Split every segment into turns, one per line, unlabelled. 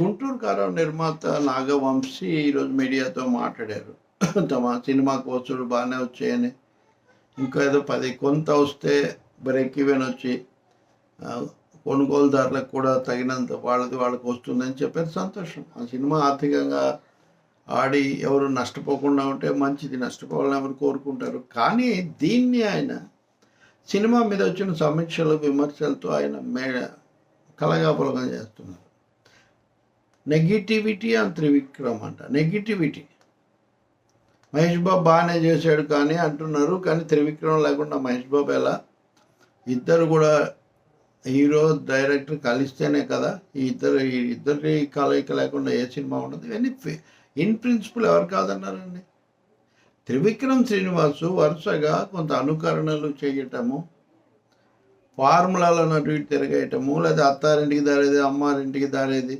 గుంటూరు కారం నిర్మాత నాగవంశీ ఈరోజు మీడియాతో మాట్లాడారు. తమ సినిమా కోర్సులు బాగానే వచ్చాయని. ఇంకా ఏదో పది కొంత వస్తే బ్రేక్ ఈవెన్ వచ్చి కొనుగోలుదారులకు కూడా తగినంత వాళ్ళది వాళ్ళకి వస్తుందని చెప్పారు సంతోషం. ఆ సినిమా ఆర్థికంగా ఆడి ఎవరు నష్టపోకుండా ఉంటే మంచిది నష్టపోవాలని ఎవరు కోరుకుంటారు. కానీ దీన్ని ఆయన సినిమా మీద వచ్చిన సమీక్షలు విమర్శలతో ఆయన మే కలగాపులగం చేస్తున్నారు. నెగిటివిటీ అండ్ త్రివిక్రమ్ అంట. నెగిటివిటీ. మహేష్ బాబు బాగానే చేశాడు కానీ అంటున్నారు కానీ త్రివిక్రమ్ లేకుండా మహేష్ బాబు ఎలా? ఇద్దరు కూడా హీరో డైరెక్టర్ కలిస్తేనే కదా ఈ ఇద్దరు ఈ ఇద్దరి కలయిక లేకుండా ఏ సినిమా ఉండదు. ఇవన్నీ ఇన్ ప్రిన్సిపల్ ఎవరు కాదన్నారండి? త్రివిక్రమ్ శ్రీనివాసు వరుసగా కొంత అనుకరణలు చేయటము ఫార్ములాలను అటు ఇటు తిరగేయటము లేదా అత్తారింటికి దారేది అమ్మారింటికి దారేది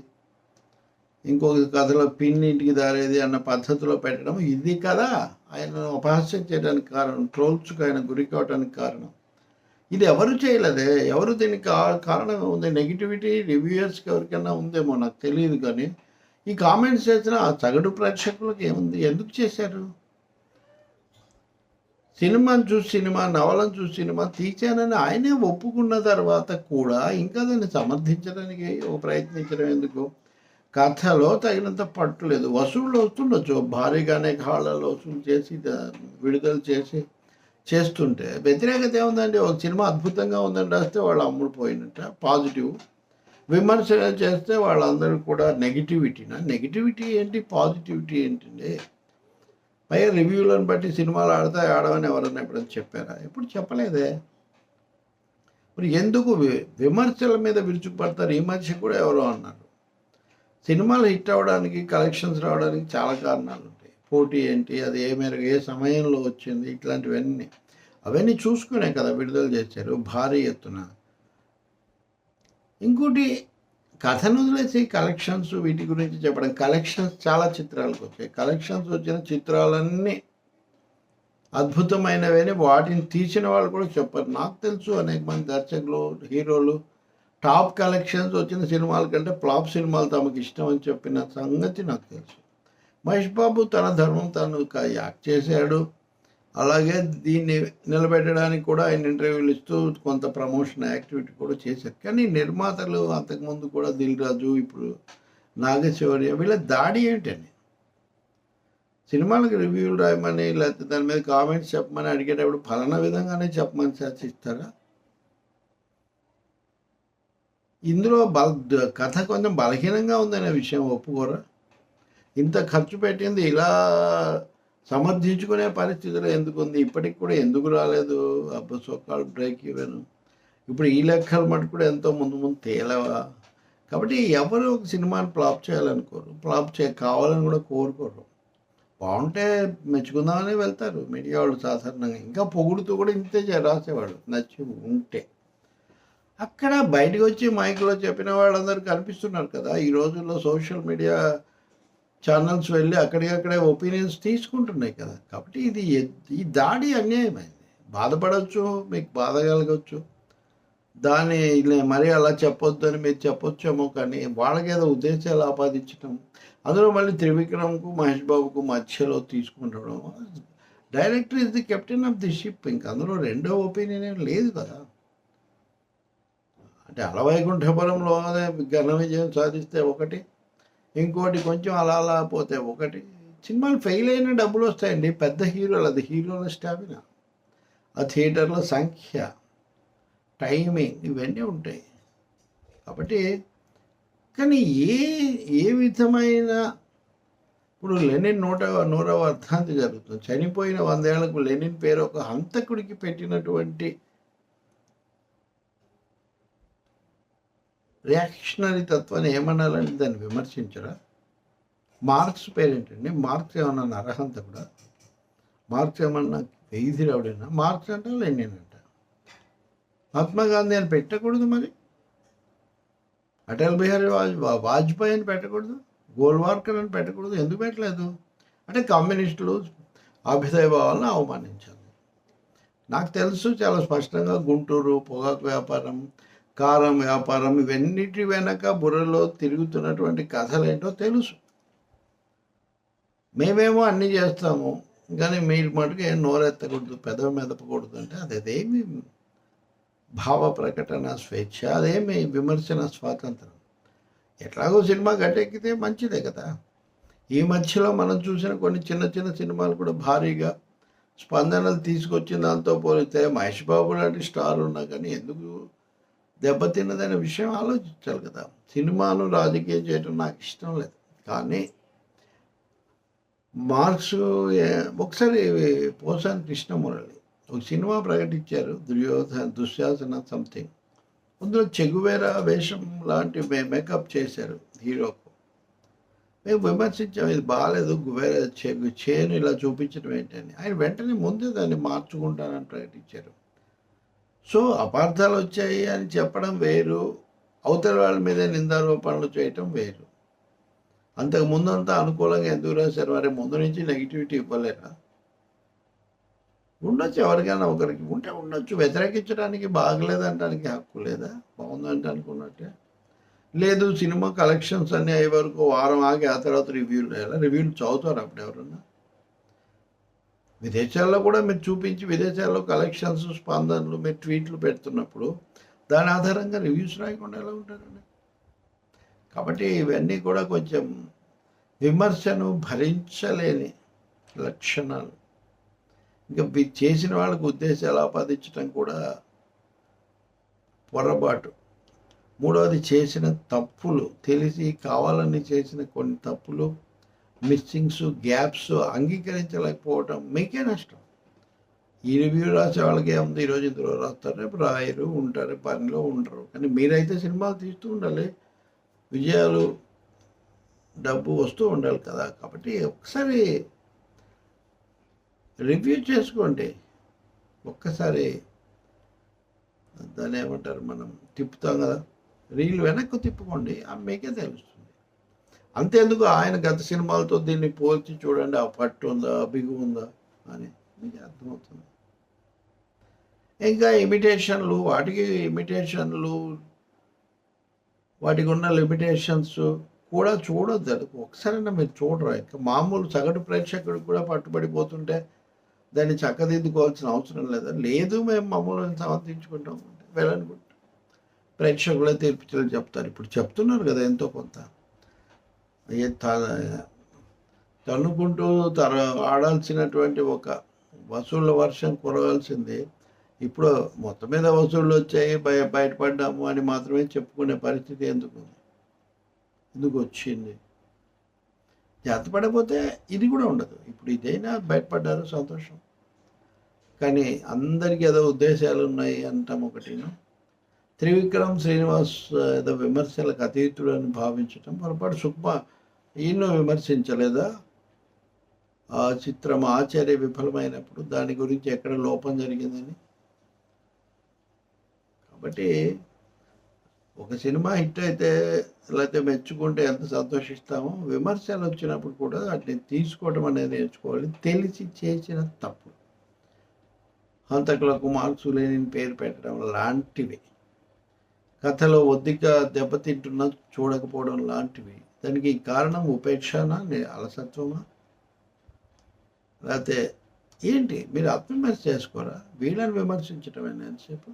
ఇంకొక కథలో పిన్నింటికి దారేది అన్న పద్ధతిలో పెట్టడం ఇది కదా. ఆయన అపహాస్యం చేయడానికి కారణం ట్రోల్స్కి ఆయన గురి కావడానికి కారణం. ఇది ఎవరు చేయలేదే? ఎవరు దీనికి కారణం ఉంది? నెగిటివిటీ రివ్యూయర్స్కి ఎవరికైనా ఉందేమో నాకు తెలియదు కానీ ఈ కామెంట్స్ చేసిన ఆ సగటు ప్రేక్షకులకు ఏముంది? ఎందుకు చేశారు? సినిమాను చూసి సినిమా నవలను చూసి సినిమా తీశానని ఆయనే ఒప్పుకున్న తర్వాత కూడా ఇంకా దాన్ని సమర్థించడానికి ప్రయత్నించడం ఎందుకు? కథలో తగినంత పట్టలేదు వసూళ్ళు వస్తుండొచ్చు. భారీగానే కాళ్ళలో వసూలు చేసి విడుదల చేసి చేస్తుంటే వ్యతిరేకత ఏముందండి? ఒక సినిమా అద్భుతంగా ఉందని రాస్తే వాళ్ళు అమ్ముడుపోయినట్ట పాజిటివ్. విమర్శ చేస్తే వాళ్ళందరూ కూడా నెగిటివిటీనా? నెగిటివిటీ ఏంటి? పాజిటివిటీ ఏంటండి? పైగా రివ్యూలను బట్టి సినిమాలు ఆడతాయి ఆడవని ఎవరన్నా ఎప్పుడైనా చెప్పారా? ఎప్పుడు చెప్పలేదే. మరి ఎందుకు విమర్శల మీద విరుచుకుపడతారు? ఈ మధ్య కూడా ఎవరో అన్నారు. సినిమాలు హిట్ అవ్వడానికి కలెక్షన్స్ రావడానికి చాలా కారణాలు ఉంటాయి. పోటీ ఏంటి అది ఏ మేరకు ఏ సమయంలో వచ్చింది ఇట్లాంటివన్నీ. అవన్నీ చూసుకునే కదా విడుదల చేశారు భారీ ఎత్తున. ఇంకోటి కథను వదిలేసి కలెక్షన్స్ వీటి గురించి చెప్పడం. కలెక్షన్స్ చాలా చిత్రాలకు వచ్చాయి. కలెక్షన్స్ వచ్చిన చిత్రాలన్నీ అద్భుతమైనవని వాటిని తీసిన వాళ్ళు కూడా చెప్పారు. నాకు తెలుసు అనేక మంది దర్శకులు హీరోలు టాప్ కలెక్షన్స్ వచ్చిన సినిమాల కంటే ఫ్లాప్ సినిమాలు తమకు ఇష్టం అని చెప్పిన సంగతి నాకు తెలుసు. మహేష్ బాబు తన ధర్మం తను క- యాక్ట్ చేశాడు. అలాగే దీన్ని నిలబెట్టడానికి కూడా ఆయన ఇంటర్వ్యూలు ఇస్తూ కొంత ప్రమోషన్ యాక్టివిటీ కూడా చేశారు. కానీ నిర్మాతలు అంతకుముందు కూడా దిల్ రాజు ఇప్పుడు నాగశౌర్య వీళ్ళ దాడి ఏంటని సినిమాలకు రివ్యూలు రాయమని లేకపోతే దాని మీద కామెంట్స్ చెప్పమని అడిగేటప్పుడు ఫలానా విధంగానే చెప్పమని శాసిస్తారా ఇందులో బల కథ కొంచెం బలహీనంగా ఉందనే విషయం ఒప్పుకోరా? ఇంత ఖర్చు పెట్టింది ఇలా సమర్థించుకునే పరిస్థితిలో ఎందుకు ఉంది ఇప్పటికి కూడా ఎందుకు రాలేదు? అబ్బా సోకాల్ బ్రేక్ ఈవెన్. ఇప్పుడు ఈ లెక్కలు మటు కూడా ఎంతో ముందు ముందు తేలవా? కాబట్టి ఎవరు ఒక సినిమాని ఫ్లాప్ చేయాలనుకోరు. ఫ్లాప్ చే కావాలని కూడా కోరుకోరు. బాగుంటే మెచ్చుకుందామని వెళ్తారు. మీడియా వాళ్ళు సాధారణంగా. ఇంకా పొగుడుతూ కూడా ఇంతే రాసేవాడు రాసేవాళ్ళు. నచ్చి ఉంటే. అక్కడ బయటకు వచ్చి మైక్లో చెప్పిన వాళ్ళందరూ కనిపిస్తున్నారు కదా. ఈ రోజుల్లో సోషల్ మీడియా ఛానల్స్ వెళ్ళి అక్కడికక్కడే ఒపీనియన్స్ తీసుకుంటున్నాయి కదా. కాబట్టి ఇది ఈ దాడి అన్యాయమైంది. బాధపడవచ్చు మీకు బాధ కలగవచ్చు దాన్ని ఇలా మరీ అలా చెప్పొద్దు అని మీరు చెప్పొచ్చేమో కానీ వాళ్ళకేదో ఉద్దేశాలు ఆపాదించడం అందులో మళ్ళీ త్రివిక్రమ్కు మహేష్ బాబుకు మధ్యలో తీసుకుంటడం director is the captain of the ship. ఇంకా అందులో రెండో ఒపీనియన్ ఏం లేదు కదా. అంటే అలవైకుంఠపురంలో ఘన విజయం సాధిస్తే ఒకటి ఇంకోటి కొంచెం అలా అలా పోతే ఒకటి. సినిమాలు ఫెయిల్ అయిన డబ్బులు వస్తాయండి. పెద్ద హీరోలు అది హీరోల స్టామినా. ఆ థియేటర్ల సంఖ్య టైమింగ్ ఇవన్నీ ఉంటాయి. కాబట్టి కానీ ఏ ఏ విధమైన ఇప్పుడు లెనిన్ నూట నూరవ అర్థాంతి జరుగుతుంది. చనిపోయిన వందేళ్ళకు లెనిన్ పేరు ఒక హంతకుడికి పెట్టినటువంటి రియాక్షనరీ తత్వాన్ని ఏమనాలని దాన్ని విమర్శించరా? మార్క్స్ పేరేంటండి? మార్క్స్ ఏమన్నా నరహంత కూడా? మార్క్స్ ఏమన్నా వెయ్యి రావుడైనా మార్క్స్ అంటే లెనిన్ అంట మహాత్మా గాంధీ అని పెట్టకూడదు మరి? అటల్ బిహారీ వాజ్ వాజ్పేయి అని పెట్టకూడదు? గోల్వార్కర్ అని పెట్టకూడదు? ఎందుకు పెట్టలేదు? అంటే కమ్యూనిస్టులు అభ్యుదయ భావాలను అవమానించాలి. నాకు తెలుసు చాలా స్పష్టంగా గుంటూరు పొగాకు వ్యాపారం కారం వ్యాపారం ఇవన్నిటి వెనక బుర్రలో తిరుగుతున్నటువంటి కథలేంటో తెలుసు. మేమేమో అన్నీ చేస్తాము కానీ మీరు మటుకు ఏం నోరెత్తకూడదు పెదవి మెదపకూడదు అంటే అది అదేమి భావ ప్రకటన స్వేచ్ఛ అదేమి విమర్శన స్వాతంత్రం. ఎట్లాగో సినిమా గట్టెక్కితే మంచిదే కదా. ఈ మధ్యలో మనం చూసిన కొన్ని చిన్న చిన్న సినిమాలు కూడా భారీగా స్పందనలు తీసుకొచ్చిన దాంతో పోలిస్తే మహేష్ బాబు లాంటి స్టార్ ఉన్నా కానీ ఎందుకు దెబ్బతిన్నదనే విషయం ఆలోచించాలి కదా. సినిమాను రాజకీయం చేయడం నాకు ఇష్టం లేదు. కానీ మార్క్స్ ఒకసారి పోసాని కృష్ణమురళి ఒక సినిమా ప్రకటించారు దుర్యోధన దుశ్శాసన సంథింగ్. అందులో చెగువేరా వేషం లాంటి మేకప్ చేశారు హీరోకు. మేము విమర్శించాం ఇది బాగాలేదు గువేర చెగు చేను ఇలా చూపించడం ఏంటని. ఆయన వెంటనే ముందే దాన్ని మార్చుకుంటానని ప్రకటించారు. సో అపార్థాలు వచ్చాయి అని చెప్పడం వేరు. అవతల వాళ్ళ మీద నిందారోపణలు చేయటం వేరు. అంతకు ముందంతా అనుకూలంగా ఎందుకు రాశారు? మరి ముందు నుంచి నెగిటివిటీ ఇవ్వలేరా ఉండొచ్చు ఎవరికైనా ఒకరికి. ఉంటే ఉండొచ్చు. వ్యతిరేకించడానికి బాగలేదంటానికి హక్కు లేదా? బాగుందంటే అనుకున్నట్టే. లేదు సినిమా కలెక్షన్స్ అన్నీ అయ్యే వరకు వారం ఆగి ఆ తర్వాత రివ్యూలు రివ్యూలు చదువుతారు అప్పుడు ఎవరన్నా? విదేశాల్లో కూడా మీరు చూపించి విదేశాల్లో కలెక్షన్స్ స్పందనలు మీరు ట్వీట్లు పెడుతున్నప్పుడు దాని ఆధారంగా రివ్యూస్ రాయకుండా ఎలా ఉంటారండి? కాబట్టి ఇవన్నీ కూడా కొంచెం విమర్శను భరించలేని లక్షణాలు. ఇంకా చేసిన వాళ్ళకు ఉద్దేశాలు ఆపాదించడం కూడా పొరపాటు. మూడవది చేసిన తప్పులు తెలిసి కావాలని చేసిన కొన్ని తప్పులు మిస్సింగ్స్ గ్యాప్స్ అంగీకరించలేకపోవటం మీకే నష్టం. ఈ రివ్యూ రాసే వాళ్ళకి ఏముంది? ఈరోజు ఇందులో రాస్తారు రేపు రాయరు ఉంటారు పనిలో ఉంటారు కానీ మీరైతే సినిమాలు తీస్తూ ఉండాలి. విజయాలు డబ్బు వస్తూ ఉండాలి కదా. కాబట్టి ఒకసారి రివ్యూ చేసుకోండి. ఒక్కసారి దాన్ని ఏమంటారు మనం తిప్పుతాం కదా. రీల్ వెనక్కు తిప్పుకోండి. ఆ మీకే తెలుస్తుంది అంతేందుకు ఆయన గత సినిమాలతో దీన్ని పోల్చి చూడండి ఆ పట్టు ఉందా బిగు ఉందా అని మీకు అర్థమవుతుంది. ఇంకా ఇమిటేషన్లు వాటికి ఇమిటేషన్లు వాటికి ఉన్న లిమిటేషన్స్ కూడా చూడొద్దు. అది ఒకసారైనా మీరు చూడరా. ఇంకా మామూలు సగటు ప్రేక్షకుడికి కూడా పట్టుబడిపోతుంటే దాన్ని చక్కదిద్దుకోవాల్సిన అవసరం లేదా. లేదు మేము మమ్మల్ని సమర్థించుకుంటాం. అంటే వెళ్ళనుకుంటాం ప్రేక్షకులే తీర్పు చెప్తారు. ఇప్పుడు చెప్తున్నారు కదా ఎంతో కొంత. తన్నుకుంటూ తర ఆడాల్సినటువంటి ఒక వసూళ్ళ వర్షం కురవాల్సింది ఇప్పుడు మొత్తం మీద వసూళ్ళు వచ్చాయి బయ బయటపడ్డాము అని మాత్రమే చెప్పుకునే పరిస్థితి ఎందుకు ఎందుకు వచ్చింది? జాతపడకపోతే ఇది కూడా ఉండదు. ఇప్పుడు ఇదైనా బయటపడ్డారు సంతోషం. కానీ అందరికీ ఏదో ఉద్దేశాలు ఉన్నాయి అంటాం ఒకటిను. త్రివిక్రమ్ శ్రీనివాస్ ఏదో విమర్శలకు అతీతుడు అని భావించటం పొరపాటు. సుక్మా ఈయన విమర్శించలేదా? ఆ చిత్రం ఆచార్య విఫలమైనప్పుడు దాని గురించి ఎక్కడ లోపం జరిగిందని? కాబట్టి ఒక సినిమా హిట్ అయితే లేకపోతే మెచ్చుకుంటే ఎంత సంతోషిస్తామో? విమర్శలు వచ్చినప్పుడు కూడా వాటిని తీసుకోవడం అనేది నేర్చుకోవాలి. తెలిసి చేసిన తప్పు. హంతకులకు మార్క్సు లేని పేరు పెట్టడం లాంటివి. కథలో ఒద్దిక దెబ్బతింటున్న చూడకపోవడం లాంటివి. దానికి కారణం ఉపేక్షనా? అలసత్వమా? లేకపోతే ఏంటి? మీరు ఆత్మవిమర్శ చేసుకోరా? వీళ్ళని విమర్శించటమేనా ఎంతసేపు?